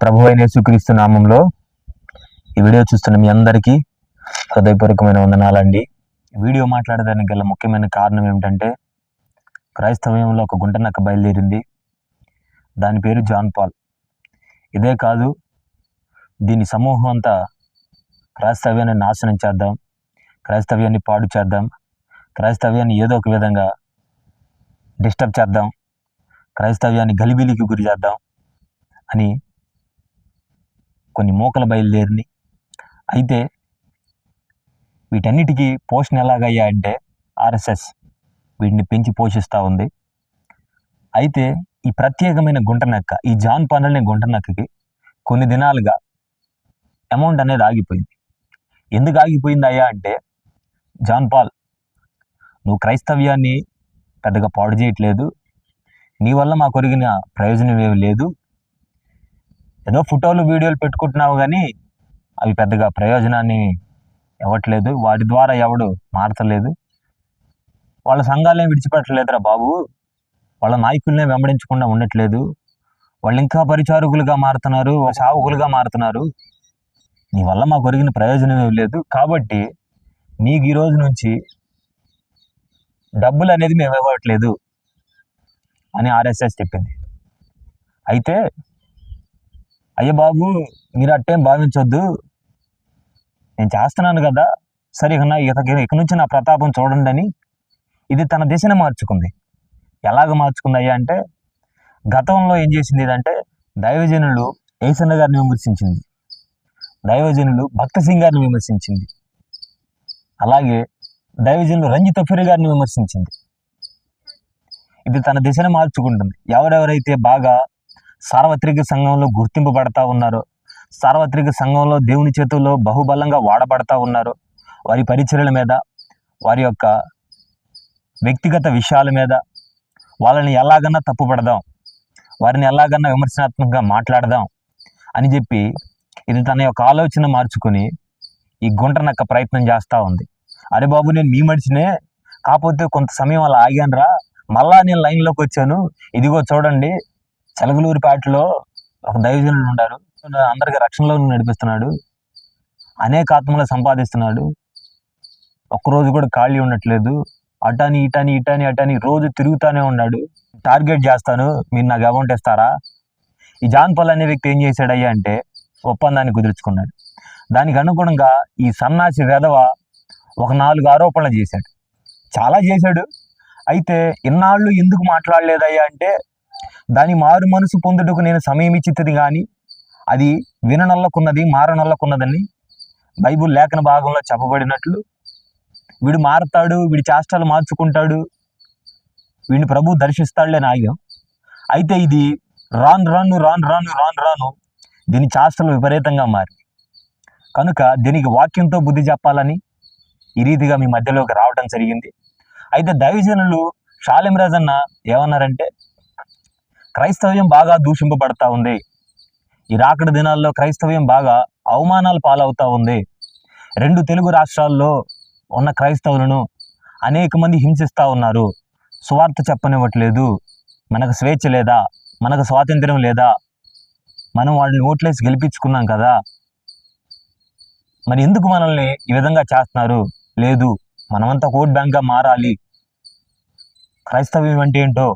ప్రభు అయిన యేసుక్రీస్తు నామంలో ఈ వీడియో చూస్తున్న మీ అందరికీ హృదయపూర్వకమైన వందనాలండి. వీడియో మాట్లాడడానికి గల ముఖ్యమైన కారణం ఏమిటంటే క్రైస్తవ్యంలో ఒక గుంటనక్క బయలుదేరింది. దాని పేరు జాన్ పాల్. ఇదే కాదు దీని సమూహం అంతా క్రైస్తవ్యాన్ని నాశనం చేద్దాం క్రైస్తవ్యాన్ని పాడు చేద్దాం క్రైస్తవ్యాన్ని ఏదో ఒక విధంగా డిస్టర్బ్ చేద్దాం క్రైస్తవ్యాన్ని గలిబిలికి గురి చేద్దాం అని కొన్ని మూకలు బయలుదేరినాయి. అయితే వీటన్నిటికీ పోషణ ఎలాగయ్యా అంటే ఆర్ఎస్ఎస్ వీటిని పెంచి పోషిస్తూ ఉంది. అయితే ఈ ప్రత్యేకమైన గుంటనక్క ఈ జాన్ పాల్ గుంటనక్కకి కొన్ని దినాలుగా అమౌంట్ అనేది ఆగిపోయింది. ఎందుకు ఆగిపోయింది అయ్యా అంటే జాన్ పాల్ నువ్వు క్రైస్తవ్యాన్ని పెద్దగా పాడు చేయట్లేదు. నీ వల్ల మా కొరిగిన ప్రయోజనం ఏమి లేదు. ఏదో ఫోటోలు వీడియోలు పెట్టుకుంటున్నావు కానీ అవి పెద్దగా ప్రయోజనాన్ని ఇవ్వట్లేదు. వాటి ద్వారా ఎవడు మారతలేదు. వాళ్ళ సంఘాలేం విడిచిపెట్టలేదురా బాబు. వాళ్ళ నాయకుల్నే వెంబడించకుండా ఉండట్లేదు. వాళ్ళు ఇంకా పరిచారకులుగా మారుతున్నారు సావుకులుగా మారుతున్నారు. నీ వల్ల మాకు ఒరిగిన ప్రయోజనం ఏమి లేదు. కాబట్టి నీకు ఈ రోజు నుంచి డబ్బులు అనేది మేము ఇవ్వట్లేదు అని ఆర్ఎస్ఎస్ చెప్పింది. అయితే అయ్య బాబు మీరు అట్టేం భావించొద్దు. నేను చేస్తున్నాను కదా. సరే ఇక నా ఇక నుంచి నా ప్రతాపం చూడండి అని ఇది తన దిశను మార్చుకుంది. ఎలాగ మార్చుకుంది అయ్యా అంటే గతంలో ఏం చేసింది ఇదంటే దైవజనులు ఏసన్న గారిని విమర్శించింది. దైవజనులు భక్త సింగ్ గారిని విమర్శించింది. అలాగే దైవజనులు రంజిత్ ఫిరి గారిని విమర్శించింది. ఇది తన దిశను మార్చుకుంటుంది. ఎవరెవరైతే బాగా సార్వత్రిక సంఘంలో గుర్తింపబడతా ఉన్నారు. సార్వత్రిక సంఘంలో దేవుని చేతుల్లో బహుబలంగా వాడబడతా ఉన్నారు. వారి పరిచర్ల మీద వారి యొక్క వ్యక్తిగత విషయాల మీద వాళ్ళని ఎలాగన్నా తప్పుపడదాం వారిని ఎలాగన్నా విమర్శనాత్మకంగా మాట్లాడదాం అని చెప్పి ఇది తన యొక్క ఆలోచన మార్చుకొని ఈ గుంటనక్క ప్రయత్నం చేస్తూ ఉంది. అరే బాబు నేను మీ మడిచినే కాకపోతే కొంత సమయం అలా ఆగానురా. మళ్ళా నేను లైన్లోకి వచ్చాను. ఇదిగో చూడండి చెలగలూరిపేటలో ఒక దైవజనుడు ఉన్నారు అందరికీ రక్షణలో నడిపిస్తున్నాడు. అనేక ఆత్మలు సంపాదిస్తున్నాడు. ఒక్కరోజు కూడా ఖాళీ ఉండట్లేదు. అటాని ఇటాని ఇటాని అటాని రోజు తిరుగుతూనే ఉన్నాడు. టార్గెట్ చేస్తాను. మీరు నాకు అమౌంట్ ఇస్తారా? ఈ జాన్ పాల్ అనే వ్యక్తి ఏం చేశాడయ్యా అంటే ఒప్పందాన్ని కుదుర్చుకున్నాడు. దానికి అనుగుణంగా ఈ సన్నాసి వెధవ ఒక నాలుగు ఆరోపణలు చేశాడు. చాలా చేశాడు. అయితే ఇన్నాళ్ళు ఎందుకు మాట్లాడలేదయ్యా అంటే దాని మారు మనసు పొందుటకు నేను సమయం ఇచ్చితుంది కానీ అది విననొల్లకున్నది మారనొల్లకున్నదని బైబుల్ లేఖన భాగంలో చెప్పబడినట్లు. వీడు మారుతాడు వీడి చేష్టలు మార్చుకుంటాడు వీడిని ప్రభు దర్శిస్తాడులే ఆగ్యం అయితే ఇది రాను రాను రాను రాను రాను రాను దీని చేష్టలు విపరీతంగా మారి. కనుక దీనికి వాక్యంతో బుద్ధి చెప్పాలని ఈ రీతిగా మీ మధ్యలోకి రావడం జరిగింది. అయితే దైవజనులు షాలిం రాజన్న ఏమన్నారంటే క్రైస్తవ్యం బాగా దూషింపబడతా ఉంది. ఈ రాకడ దినాల్లో క్రైస్తవ్యం బాగా అవమానాలు పాలవుతూ ఉంది. రెండు తెలుగు రాష్ట్రాల్లో ఉన్న క్రైస్తవులను అనేక మంది హింసిస్తూ ఉన్నారు. సువార్త చెప్పనివ్వట్లేదు. మనకు స్వేచ్ఛ లేదా? మనకు స్వాతంత్ర్యం లేదా? మనం వాళ్ళని ఓట్లేసి గెలిపించుకున్నాం కదా? మరి ఎందుకు మనల్ని ఈ విధంగా చేస్తున్నారు? లేదు మనమంతా ఓట్ బ్యాంక్గా మారాలి. క్రైస్తవ్యం అంటే ఏంటో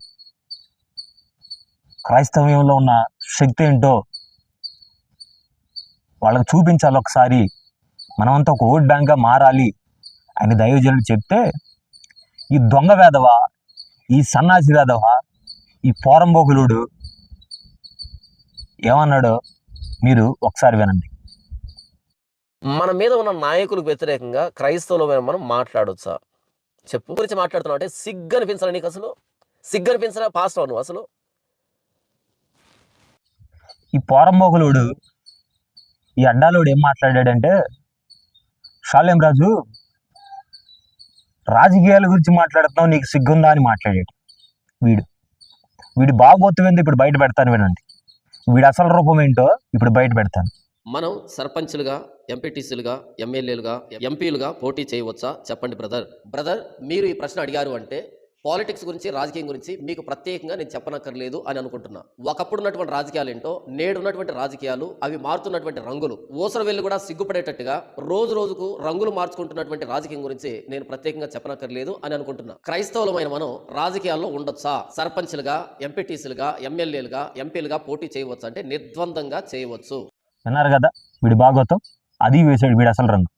క్రైస్తవ్యంలో ఉన్న శక్తి ఏంటో వాళ్ళకి చూపించాలి ఒకసారి. మనమంతా ఒక ఓట్ బ్యాంక్గా మారాలి అని దైవజనులు చెప్తే ఈ దొంగ వేధవ ఈ సన్నాసి వేధవ ఈ పోరంబోకులుడు ఏమన్నాడో మీరు ఒకసారి వినండి. మన మీద ఉన్న నాయకులకు వ్యతిరేకంగా క్రైస్తవుల మీద మనం మాట్లాడొచ్చా? చెప్పు. గురించి మాట్లాడుతున్నావు అంటే సిగ్గు అనిపించాలి నీకు అసలు? సిగ్గు అనిపించరా పాస్టర్ నువ్వు అసలు? ఈ పోరంబోకులుడు ఈ అడ్డాలోడు ఏం మాట్లాడాడంటే షాలేం రాజు రాజకీయాల గురించి మాట్లాడుతున్నావు నీకు సిగ్గుందా? అని మాట్లాడాడు వీడు. వీడి బాగోతం ఇప్పుడు బయట పెడతాను వినండి. వీడి అసలు రూపం ఏంటో ఇప్పుడు బయట పెడతాను. మనం సర్పంచ్లుగా ఎంపీటీసీలుగా ఎమ్మెల్యేలుగా ఎంపీలుగా పోటీ చేయవచ్చా? చెప్పండి బ్రదర్. బ్రదర్ మీరు ఈ ప్రశ్న అడిగారు అంటే పాలిటిక్స్ గురించి రాజకీయం గురించి మీకు ప్రత్యేకంగా నేను చెప్పనక్కర్లేదు అని అనుకుంటున్నా. ఒకప్పుడు ఉన్నటువంటి రాజకీయాలు ఏంటో నేడు ఉన్నటువంటి రాజకీయాలు అవి మారుతున్నటువంటి రంగులు ఊసర వెళ్ళి కూడా సిగ్గుపడేటట్టుగా రోజు రోజుకు రంగులు మార్చుకుంటున్నటువంటి రాజకీయం గురించి నేను ప్రత్యేకంగా చెప్పనక్కర్లేదు అని అనుకుంటున్నా. క్రైస్తవులమైన మనం రాజకీయాల్లో ఉండొచ్చా? సర్పంచ్లుగా ఎంపీటీసీలుగా ఎమ్మెల్యేలుగా ఎంపీలుగా పోటీ చేయవచ్చు అంటే నిర్ద్వందంగా చేయవచ్చు. అన్నారు కదా వీడి భాగవతం అది వేసాడు వీడు అసలు రంగు.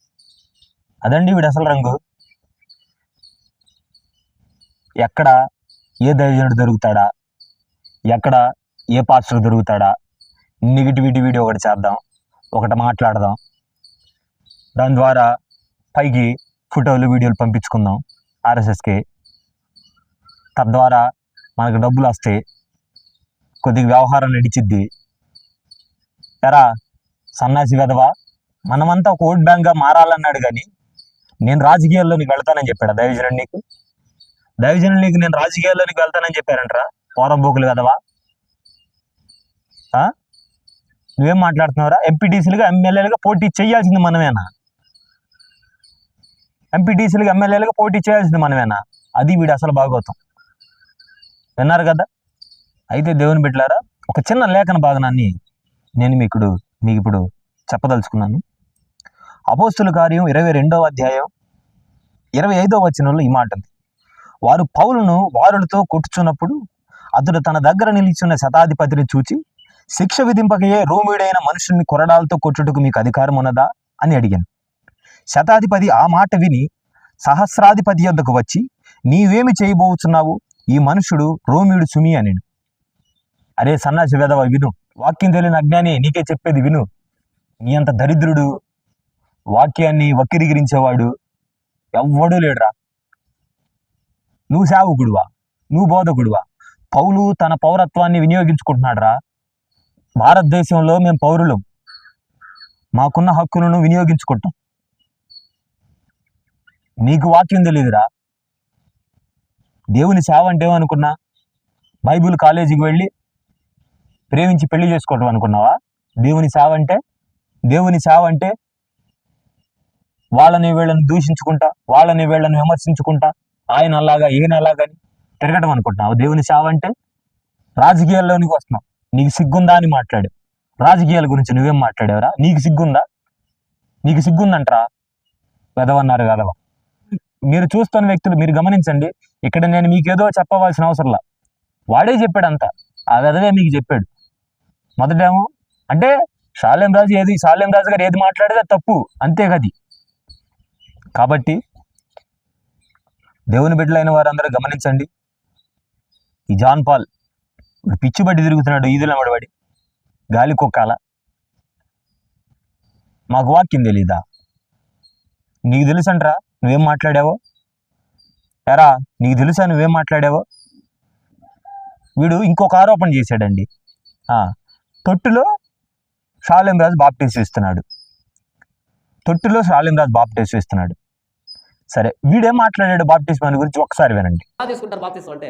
అదండి వీడు అసలు రంగు. ఎక్కడ ఏ దైవజనుడు దొరుకుతాడా? ఎక్కడ ఏ పాస్టర్ దొరుకుతాడా? నెగిటివిటీ వీడియో ఒకటి చేద్దాం. ఒకటి మాట్లాడదాం. దాని ద్వారా పైకి ఫోటోలు వీడియోలు పంపించుకుందాం ఆర్ఎస్ఎస్కి. తద్వారా మనకు డబ్బులు వస్తాయి కొద్దిగా వ్యవహారం నడిచిద్ది. ఎరా సన్నాసి వెధవా మనమంతా ఒక ఓట్ బ్యాంక్గా మారాలన్నాడు కానీ నేను రాజకీయాల్లోనికి వెళ్తానని చెప్పాడు దైవజనుడు నీకు? దైవజనుడు నీకు నేను రాజకీయాల్లోకి వెళ్తానని చెప్పారంటరా. పోరంబోకులు కదవా? నువ్వేం మాట్లాడుతున్నావురా? ఎంపీటీసీలుగా ఎమ్మెల్యేలుగా పోటీ చేయాల్సింది మనమేనా? ఎంపీటీసీలుగా ఎమ్మెల్యేలుగా పోటీ చేయాల్సింది మనమేనా? అది వీడు అసలు భాగవతం విన్నారు కదా? అయితే దేవుని బిడ్డలారా ఒక చిన్న లేఖన భాగనాన్ని నేను మీకు మీకు ఇప్పుడు చెప్పదలుచుకున్నాను. అపోస్తుల కార్యం ఇరవై రెండవ అధ్యాయం ఇరవై ఐదవ వచనంలో ఈ మాట ఉంది వారు పౌలను వారులతో కొట్టుచున్నప్పుడు అతడు తన దగ్గర నిలిచున్న శతాధిపతిని చూచి శిక్ష విధింపకయే రోమిడైన మనుషుల్ని కొరడాలతో కొట్టుటకు మీకు అధికారం ఉన్నదా? అని అడిగాను. శతాధిపతి ఆ మాట విని సహస్రాధిపతి యొద్దకు వచ్చి నీవేమి చేయబోచున్నావు? ఈ మనుషుడు రోమిడు సుమి అని అరే సన్నాసి వెదవ విను. వాక్యం తెలియని అజ్ఞాని నీకే చెప్పేది విను. నీ అంత దరిద్రుడు వాక్యాన్ని వక్రీకరించేవాడు ఎవ్వడూ లేడురా. నువ్వు సేవకుడివా నువ్వు బోధకుడివా? పౌలు తన పౌరత్వాన్ని వినియోగించుకుంటున్నాడు రా భారతదేశంలో మేము పౌరులం. మాకున్న హక్కులను వినియోగించుకుంటాం. నీకు వాక్యం తెలియదురా దేవుని సేవ అంటే ఏమనుకున్నా? బైబిల్ కాలేజీకి వెళ్ళి ప్రేమించి పెళ్ళి చేసుకోవటం అనుకున్నావా? దేవుని సేవ అంటే దేవుని సేవ అంటే వాళ్ళని వీళ్ళని దూషించుకుంటా వాళ్ళని వీళ్ళని విమర్శించుకుంటా ఆయన అలాగా ఈయన అలాగని తిరగడం అనుకుంటున్నావు. దేవుని సేవ అంటే రాజకీయాల్లోనికి వస్తున్నావు. నీకు సిగ్గుందా అని మాట్లాడు. రాజకీయాల గురించి నువ్వేం మాట్లాడావురా? నీకు సిగ్గుందా? నీకు సిగ్గుందంటరా? వెదవన్నారు వెదవ మీరు చూస్తున్న వ్యక్తులు మీరు గమనించండి. ఇక్కడ నేను మీకేదో చెప్పవలసిన అవసరంలా. వాడే చెప్పాడు అంతా ఆ వెదవే మీకు చెప్పాడు. మొదటేమో అంటే షాలేం రాజు ఏది షాలేం రాజు గారు ఏది మాట్లాడేది తప్పు. అంతే కది కాబట్టి దేవుని బిడ్డలైన వారందరూ గమనించండి. ఈ జాన్ పాల్ పిచ్చి బట్టి తిరుగుతున్నాడు ఈదుల మడబడి. గాలి కుక్కాల? మాకు వాక్యం తెలీదా? నీకు తెలుసంట్రా నువ్వేం మాట్లాడావో? ఎరా నీకు తెలుసా నువ్వేం మాట్లాడావో? వీడు ఇంకొక ఆరోపణ చేశాడండి. తొట్టులో షాలింరాజ్ బాప్టేస్ ఇస్తున్నాడు. తొట్టులో షాలింరాజ్ బాప్టేస్ ఇస్తున్నాడు. సరే వీడేం మాట్లాడాడు బాప్టిస్మాన్ గురించి ఒకసారి వినండి. ఎలా తీసుకుంటారు బాప్తిసం అంటే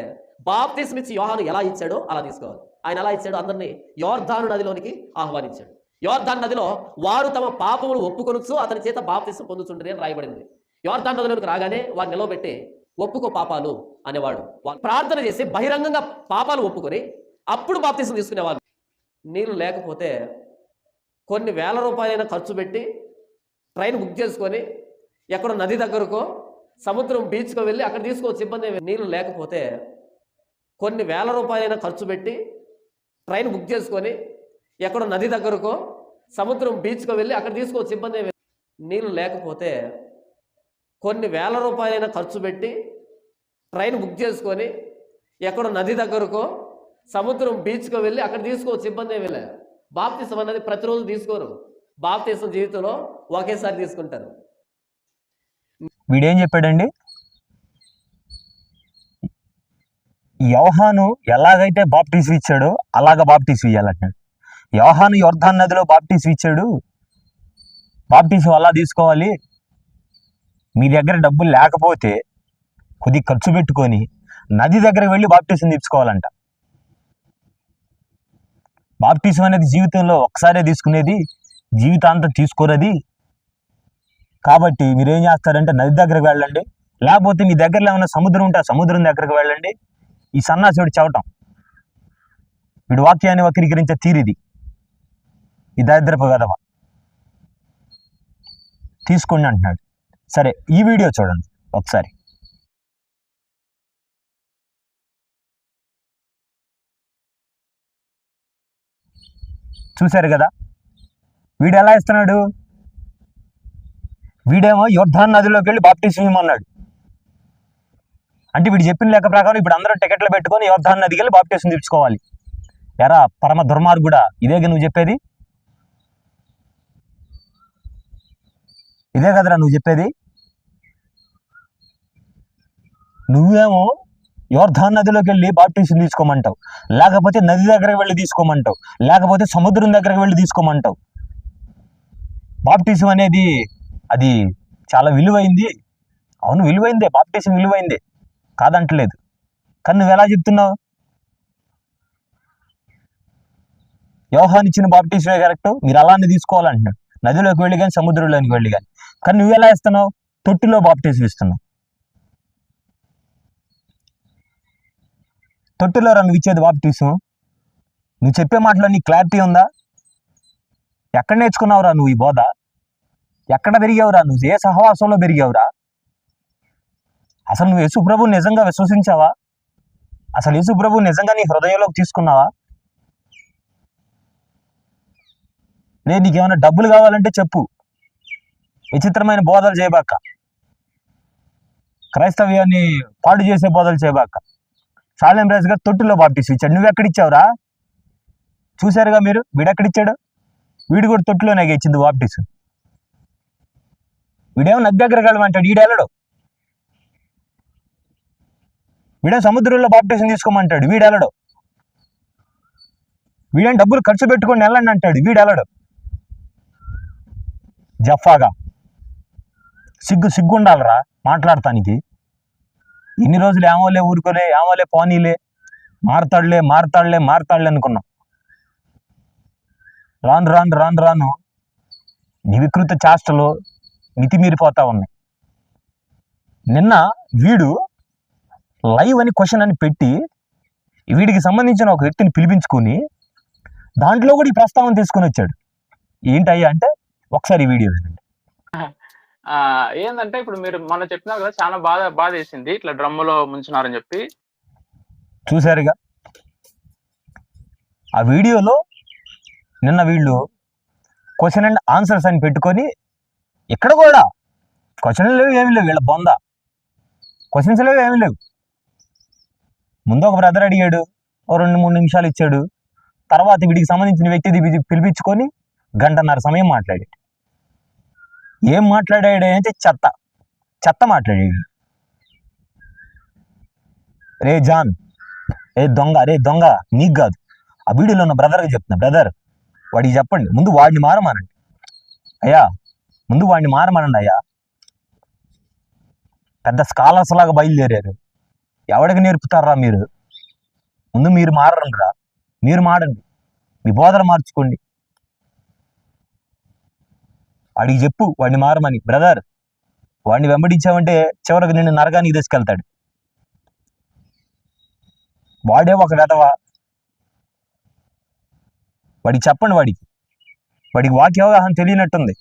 బాప్తిసం ఇచ్చి యోహాను ఎలా ఇచ్చాడో అలా తీసుకోవాలి. ఆయన ఎలా ఇచ్చాడు అందరినీ యోర్ధాను నదిలోనికి ఆహ్వానించాడు. యోర్ధాన్ నదిలో వారు తమ పాపములు ఒప్పుకొనొచ్చు అతని చేత బాప్తిసం పొందుతుండ్రి అని రాయబడింది. యోర్ధాన్ నదిలోనికి రాగానే వారు నిలవబెట్టి ఒప్పుకో పాపాలు అనేవాడు. ప్రార్థన చేసి బహిరంగంగా పాపాలు ఒప్పుకొని అప్పుడు బాప్తిసం తీసుకునేవాళ్ళు. నీళ్ళు లేకపోతే కొన్ని వేల రూపాయలైనా ఖర్చు పెట్టి ట్రైన్ బుక్ చేసుకొని ఎక్కడో నది దగ్గరకో సముద్రం బీచ్కో వెళ్ళి అక్కడ తీసుకోవచ్చు ఇబ్బంది నీళ్ళు లేకపోతే కొన్ని వేల రూపాయలైనా ఖర్చు పెట్టి ట్రైన్ బుక్ చేసుకొని ఎక్కడో నది దగ్గరకో సముద్రం బీచ్కో వెళ్ళి అక్కడ తీసుకోవచ్చు ఇబ్బంది నీళ్ళు లేకపోతే కొన్ని వేల రూపాయలైనా ఖర్చు పెట్టి ట్రైన్ బుక్ చేసుకొని ఎక్కడో నది దగ్గరకో సముద్రం బీచ్కో వెళ్ళి అక్కడ తీసుకోవచ్చు ఇబ్బంది ఏమీ లేదు బాప్తిసం అనేది ప్రతిరోజు తీసుకోరు. బాప్తిసం జీవితంలో ఒకేసారి తీసుకుంటారు. వీడేం చెప్పాడండి? యోహాను ఎలాగైతే బాప్టీస్ ఇచ్చాడో అలాగ బాప్టీస్ ఇవ్వాలంటాడు యోహాను యోర్ధాన్ నదిలో బాప్టీస్ ఇచ్చాడు. బాప్టీస్ అలా తీసుకోవాలి? మీ దగ్గర డబ్బులు లేకపోతే కొద్ది ఖర్చు పెట్టుకొని నది దగ్గర వెళ్ళి బాప్టీసం తీసుకోవాలంట. బాప్టీసం అనేది జీవితంలో ఒకసారే తీసుకునేది జీవితాంతం తీసుకోరది కాబట్టి మీరు ఏం చేస్తారంటే నది దగ్గరకు వెళ్ళండి. లేకపోతే మీ దగ్గరలో ఏమైనా సముద్రం ఉంటే ఆ సముద్రం దగ్గరకు వెళ్ళండి. ఈ సన్నాసుడు చవటం వీడు వాక్యాన్ని వక్రీకరించే తీరిది ఈ దరిద్రపు గదవ తీసుకోండి అంటున్నాడు. సరే ఈ వీడియో చూడండి ఒకసారి. చూశారు కదా? వీడు ఎలా ఇస్తున్నాడు? వీడేమో యోర్ధాన్ నదిలోకి వెళ్ళి బాప్టిజం ఇమ్మన్నాడు. అంటే వీడు చెప్పిన లెక్క ప్రకారం ఇప్పుడు అందరూ టికెట్లు పెట్టుకొని యోర్ధాన్ నదికి వెళ్ళి బాప్టిజం తీర్చుకోవాలి. ఎరా పరమ దుర్మార్గుడా ఇదేగా నువ్వు చెప్పేది? ఇదే కదరా నువ్వు చెప్పేది? నువ్వేమో యోర్ధాన్ నదిలోకి వెళ్ళి బాప్టిజం తీసుకోమంటావు లేకపోతే నది దగ్గరకు వెళ్ళి తీసుకోమంటావు. లేకపోతే సముద్రం దగ్గరకు వెళ్ళి తీసుకోమంటావు. బాప్టిజం అనేది అది చాలా విలువైంది. అవును విలువైందే. బాప్టిజం విలువైందే. కాదంటలేదు. కానీ నువ్వు ఎలా చెప్తున్నావు? వ్యవహారం ఇచ్చిన బాప్టిజమే కరెక్ట్? మీరు అలానే తీసుకోవాలంటున్నాడు. నదిలోకి వెళ్ళి కానీ సముద్రంలోకి వెళ్ళి కానీ కానీ నువ్వు ఎలా ఇస్తున్నావు తొట్టిలో బాప్టిజం ఇస్తున్నావు. తొట్టిలో రా నువ్వు ఇచ్చేది బాప్టిజం. నువ్వు చెప్పే మాటలో నీకు క్లారిటీ ఉందా? ఎక్కడ నేర్చుకున్నావురా నువ్వు ఈ బోధ? ఎక్కడ పెరిగావురా? నువ్వు ఏ సహవాసంలో పెరిగావురా? అసలు నువ్వు యేసుప్రభు నిజంగా విశ్వసించావా? అసలు యేసుప్రభు నిజంగా నీ హృదయంలోకి తీసుకున్నావా? లేదు నీకేమైనా డబ్బులు కావాలంటే చెప్పు. విచిత్రమైన బోధలు చేయబాక. క్రైస్తవ్యాన్ని పాడు చేసే బోధలు చేయబాక. సాలెం రాజు గారు తొట్టిలో బాప్టిస్ ఇచ్చాడు. నువ్వు ఎక్కడిచ్చావురా చూశారుగా మీరు? వీడెక్కడిచ్చాడు? వీడు కూడా తొట్టిలోనే ఇచ్చింది బాప్టిస్ వీడేమో నది దగ్గర వెళ్ళమంటాడు వీడెళ్ళడు వీడే సముద్రంలో బాప్టేషన్ తీసుకోమంటాడు వీడెళ్ళడు వీడేం డబ్బులు ఖర్చు పెట్టుకొని వెళ్ళండి అంటాడు వీడెళ్ళడు జఫాగా. సిగ్గు సిగ్గు ఉండాలరా మాట్లాడటానికి. ఇన్ని రోజులు ఏమోలే ఊరుకోలే ఏమోలే పోనీలే మారతాడులే మారతాడులే మారతాడులే అనుకున్నాం. రాను రాను రాను రాను. నీ వికృత చేష్టలు మితిమీరిపోతా ఉన్నాయి నిన్న వీడు లైవ్ అని క్వశ్చన్ అని పెట్టి వీడికి సంబంధించిన ఒక వ్యక్తిని పిలిపించుకొని దాంట్లో కూడా ఈ ప్రస్తావన తీసుకొని వచ్చాడు. ఏంటయ్యా అంటే ఒకసారి ఈ వీడియో వినండి. ఆ ఏందంటే ఇప్పుడు మీరు మొన్న చెప్పినారు కదా చాలా బాధ బాధ వేసింది. ఇట్లా డ్రమ్ములో ముంచున్నారని చెప్పి. చూశారుగా. ఆ వీడియోలో నిన్న వీళ్ళు క్వశ్చన్ అండ్ ఆన్సర్స్ అని పెట్టుకొని ఇక్కడ కూడా క్వశ్చన్లు లేవు ఏమీ లేవు. వీళ్ళ బొంద. క్వశ్చన్స్ లేవు ఏమి లేవు. ముందు ఒక బ్రదర్ అడిగాడు ఓ రెండు మూడు నిమిషాలు ఇచ్చాడు. తర్వాత వీడికి సంబంధించిన వ్యక్తి పిలిపించుకొని గంటన్నర సమయం మాట్లాడాడు. ఏం మాట్లాడాడు అంటే చెత్త. చెత్త మాట్లాడాడు. రే జాన్ రే దొంగ రే దొంగ నీకు కాదు. ఆ వీడియోలో ఉన్న బ్రదర్కి చెప్తున్నా. బ్రదర్ వాడికి చెప్పండి. ముందు వాడిని మారమానండి. అయ్యా ముందు వాడిని మారమనండి అయ్యా. పెద్ద స్కాలర్స్ లాగా బయలుదేరారు. ఎవడికి నేర్పుతారా మీరు? ముందు మీరు మారండి రా. మీరు మారండి. మీ బోధన మార్చుకోండి. వాడికి చెప్పు వాడిని మారమని. బ్రదర్ వాడిని వెంబడించావంటే చివరికి నిన్ను నరకానికి తీసుకెళ్తాడు. వాడే ఒక వెధవ. వాడికి చెప్పండి వాడికి. వాడికి వాక్యావగాహన తెలియనట్టుంది.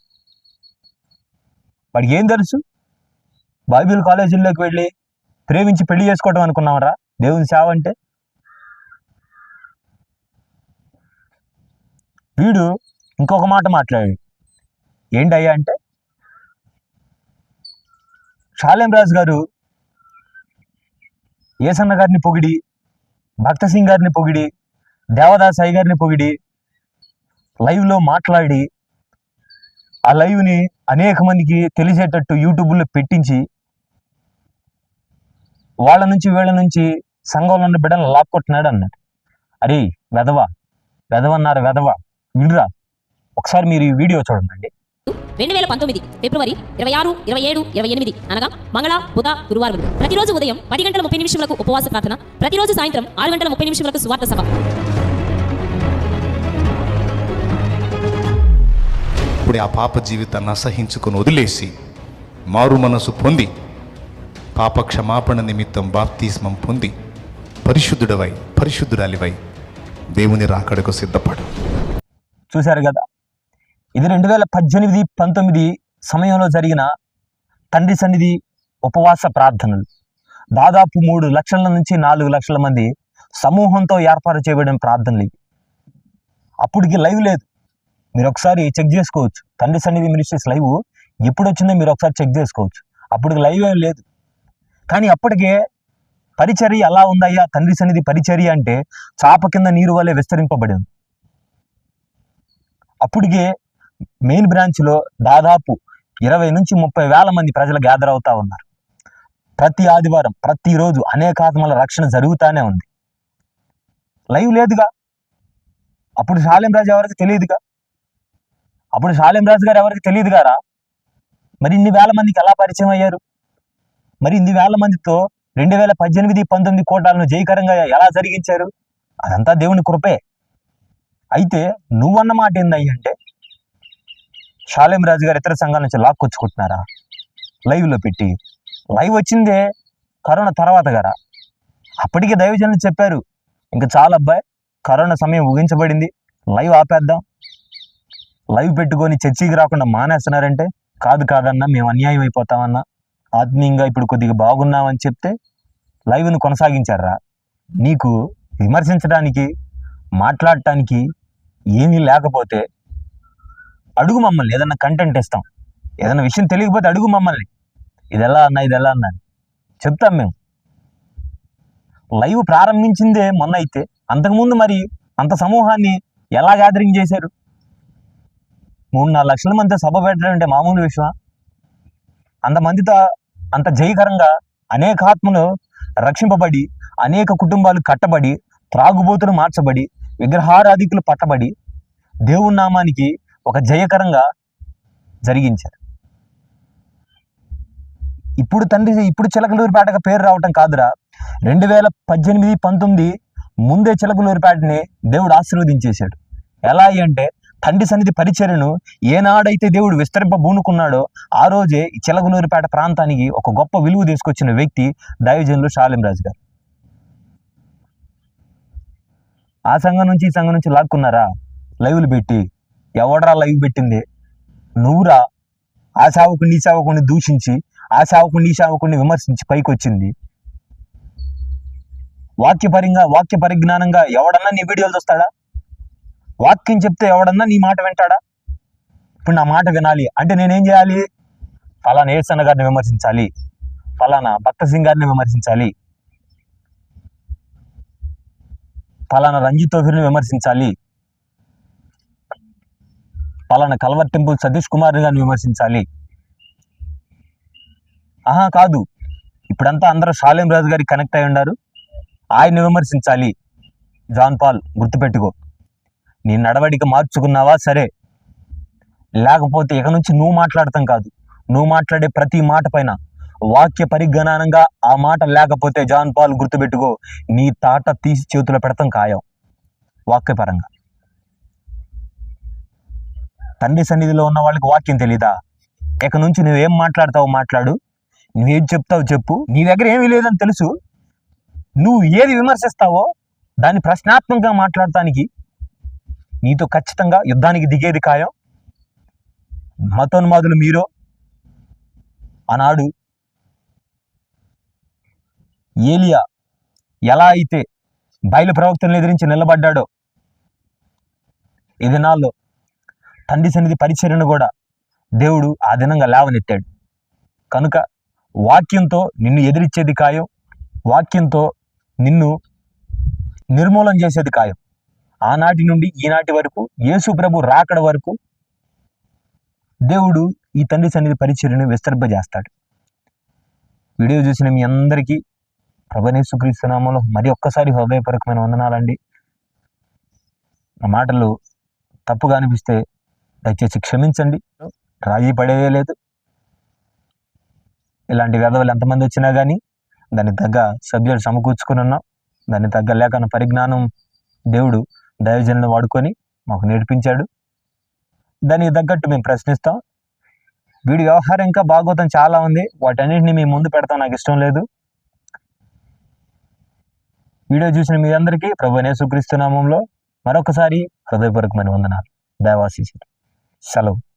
వాడికి ఏం తెలుసు? బైబిల్ కాలేజీల్లోకి వెళ్ళి ప్రేమించి పెళ్ళి చేసుకోవడం అనుకున్నామరా దేవుని సేవ అంటే? వీడు ఇంకొక మాట మాట్లాడాడు. ఏంటయ్యా అంటే? షాలేం రాజు గారు ఏసన్న గారిని పొగిడి భక్త సింగ్ గారిని పొగిడి దేవదాస్ అయ్య గారిని పొగిడి లైవ్లో మాట్లాడి ఆ లైవ్ని అనేక మందికి తెలిసేటట్టు యూట్యూబ్లో పెట్టించి వాళ్ళ నుంచి వీళ్ళ నుంచి సంఘంలో ఉన్న బిడ్డలు లాక్కొట్టినాడు అన్నాడు అరే వెధవా వెధవన్నారు వెధవా విడురా ఒకసారి మీరు ఈ వీడియో చూడండి. రెండు వేల పంతొమ్మిది ఫిబ్రవరి ఇరవై ఆరు ఇరవై ఏడు ఇరవై ఎనిమిది అనగా మంగళ బుధ గురువారం ప్రతిరోజు ఉదయం పది గంటల ముప్పై నిమిషములకు ఉపవాస ప్రార్థన ప్రతిరోజు సాయంత్రం ఆరు గంటల ముప్పై నిమిషములకు సువార్త సభ. ఇప్పుడు ఆ పాప జీవితాన్ని అసహించుకొని వదిలేసి మారు మనసు పొంది పాప క్షమాపణ నిమిత్తం బాప్తిస్మం పొంది పరిశుద్ధుడవై పరిశుద్ధురాలివై దేవుని రాకడకు సిద్ధపడు. చూశారు కదా? ఇది రెండు వేల పద్దెనిమిది పంతొమ్మిది సమయంలో జరిగిన తండ్రి సన్నిధి ఉపవాస ప్రార్థనలు. దాదాపు మూడు లక్షల నుంచి నాలుగు లక్షల మంది సమూహంతో ఏర్పాటు చేయబడిన ప్రార్థనలు ఇవి. అప్పటికి లైవ్ లేదు. మీరు ఒకసారి చెక్ చేసుకోవచ్చు. తండ్రి సన్నిధి మినిస్ట్రీస్ లైవ్ ఎప్పుడు వచ్చిందో మీరు ఒకసారి చెక్ చేసుకోవచ్చు. అప్పటికి లైవ్ ఏం లేదు. కానీ అప్పటికే పరిచర్య ఎలా ఉందయ్యా? తండ్రి సన్నిధి పరిచర్య అంటే చాప కింద నీరు వల్లే విస్తరింపబడి ఉంది అప్పటికే మెయిన్ బ్రాంచ్లో దాదాపు ఇరవై నుంచి ముప్పై వేల మంది ప్రజలు గ్యాదర్ అవుతా ఉన్నారు. ప్రతి ఆదివారం ప్రతిరోజు అనేక ఆత్మల రక్షణ జరుగుతూనే ఉంది. లైవ్ లేదుగా. అప్పుడు షాలేం రాజు ఎవరికి తెలియదుగా? అప్పుడు షాలెం రాజు గారు ఎవరికి తెలియదు గారా? మరి ఇన్ని వేల మందికి ఎలా పరిచయం అయ్యారు? మరి ఇన్ని వేల మందితో రెండు వేల పద్దెనిమిది పంతొమ్మిది కోటాలను జయకరంగా ఎలా జరిగించారు? అదంతా దేవుని కృపే. అయితే నువ్వన్న మాట ఏందయ్యి అంటే షాలేం రాజు గారు ఇతర సంఘాల నుంచి లాక్కొచ్చుకుంటున్నారా లైవ్లో పెట్టి. లైవ్ వచ్చిందే కరోనా తర్వాత గారా? అప్పటికే దైవజనులు చెప్పారు ఇంకా చాలా అబ్బాయి కరోనా సమయం ఊహించబడింది లైవ్ ఆపేద్దాం. లైవ్ పెట్టుకొని చర్చికి రాకుండా మానేస్తున్నారంటే కాదు కాదన్నా మేము అన్యాయం అయిపోతామన్నా ఆత్మీయంగా ఇప్పుడు కొద్దిగా బాగున్నామని చెప్తే లైవ్ను కొనసాగించారా? నీకు విమర్శించడానికి మాట్లాడటానికి ఏమీ లేకపోతే అడుగు మమ్మల్ని ఏదన్నా కంటెంట్ ఇస్తాం. ఏదైనా విషయం తెలియకపోతే అడుగు మమ్మల్ని. ఇది ఎలా అన్నా ఇది ఎలా అన్నా చెప్తాం మేము. లైవ్ ప్రారంభించిందే మొన్న అయితే. అంతకుముందు మరి అంత సమూహాన్ని ఎలా గ్యాదరింగ్ చేశారు? మూడు నాలుగు లక్షల మంది సభ పెట్టడం అంటే మామూలు విషయం అంతమందితో అంత జయకరంగా అనేక ఆత్మలు రక్షింపబడి అనేక కుటుంబాలు కట్టబడి త్రాగుబోతులు మార్చబడి విగ్రహారాధికులు పట్టబడి దేవుని నామానికి ఒక జయకరంగా జరిగించారు. ఇప్పుడు తండ్రి ఇప్పుడు చిలకలూరిపేటగా పేరు రావటం కాదురా. రెండు వేల పద్దెనిమిది పంతొమ్మిది ముందే చిలకలూరిపేటని దేవుడు ఆశీర్వదించేశాడు. ఎలా అంటే తండ్రి సన్నిధి పరిచర్యను ఏనాడైతే దేవుడు విస్తరింప బూనుకున్నాడో ఆ రోజే ఈ చిలకలూరిపేట ప్రాంతానికి ఒక గొప్ప విలువ తీసుకొచ్చిన వ్యక్తి దైవజనులు రాజు గారు. ఆ సంఘం నుంచి ఈ సంఘం నుంచి లాక్కున్నారా? లైవ్లు పెట్టి. ఎవడరా లైవ్ పెట్టింది? నువ్వురా. ఆ సేవకుని ఈ సేవకుని దూషించి ఆ సేవకుని ఈ సేవకుని విమర్శించి పైకి వచ్చింది వాక్యపరంగా వాక్య పరిజ్ఞానంగా ఎవడన్నా నీ వీడియోలు చూస్తాడా? వాక్యం చెప్తే ఎవడన్నా నీ మాట వింటాడా? ఇప్పుడు నా మాట వినాలి. అంటే నేనేం చేయాలి? ఫలానా ఏసన్న గారిని విమర్శించాలి. ఫలానా భక్త సింగ్ గారిని విమర్శించాలి. ఫలానా రంజిత్ తోఫీర్ని విమర్శించాలి. ఫలానా కల్వర్ టెంపుల్ సతీష్ కుమార్ గారిని విమర్శించాలి. ఆహా కాదు. ఇప్పుడంతా అందరూ షాలేం రాజు గారికి కనెక్ట్ అయి ఉన్నారు. ఆయన్ని విమర్శించాలి. జాన్ పాల్ గుర్తుపెట్టుకో. నీ నడవడిక మార్చుకున్నావా? సరే. లేకపోతే ఇక నుంచి నువ్వు మాట్లాడతాం కాదు. నువ్వు మాట్లాడే ప్రతి మాట పైన వాక్య పరిజ్ఞానంగా ఆ మాట లేకపోతే జాన్ పాల్ గుర్తుపెట్టుకో నీ తాట తీసి చేతిలో పెడతాం ఖాయం. వాక్యపరంగా. తండ్రి సన్నిధిలో ఉన్న వాళ్ళకి వాక్యం తెలీదా? ఇక నుంచి నువ్వేం మాట్లాడతావు మాట్లాడు. నువ్వేం చెప్తావు చెప్పు. నీ దగ్గర ఏమీ లేదని తెలుసు. నువ్వు ఏది విమర్శిస్తావో దాన్ని ప్రశ్నాత్మకంగా మాట్లాడటానికి నీతో ఖచ్చితంగా యుద్ధానికి దిగేది ఖాయం మతోన్మాదులు మీరో? ఆనాడు ఏలియా ఎలా అయితే బయలు ప్రవక్తలను ఎదిరించి నిలబడ్డాడో ఈ దినాల్లో తండ్రి సన్నిధి పరిచర్యను కూడా దేవుడు ఆ దినంగా లేవనెత్తాడు. కనుక వాక్యంతో నిన్ను ఎదిరించేది ఖాయం వాక్యంతో నిన్ను నిర్మూలన చేసేది ఖాయం ఆనాటి నుండి ఈనాటి వరకు యేసు ప్రభు రాకడ వరకు దేవుడు ఈ తండ్రి సన్నిధి పరిచర్యను విస్తరింపజేస్తాడు. వీడియో చూసిన మీ అందరికీ ప్రభనేసుక్రీస్తునామంలో మరి ఒక్కసారి హృదయపూర్వకమైన వందనాలండి. నా మాటలు తప్పుగా అనిపిస్తే దయచేసి క్షమించండి. రాజీ పడేదే లేదు. ఇలాంటి వేదవులు ఎంతమంది వచ్చినా కానీ దానికి తగ్గ సబ్జెక్ట్ సమకూర్చుకుని ఉన్నాం. దానికి తగ్గ లేఖన పరిజ్ఞానం దేవుడు దైవజనులను వాడుకొని మాకు నేర్పించాడు. దానికి తగ్గట్టు మేము ప్రశ్నిస్తాం. వీడి వ్యవహారం ఇంకా భాగవతం చాలా ఉంది. వాటన్నింటినీ మీ ముందు పెడతాం నాకు ఇష్టం లేదు. వీడియో చూసిన మీ అందరికీ ప్రభు నేసుక్రీస్తు నామంలో మరొకసారి హృదయపూర్వకమైన వందనాలు. దయవాసి సెలవు.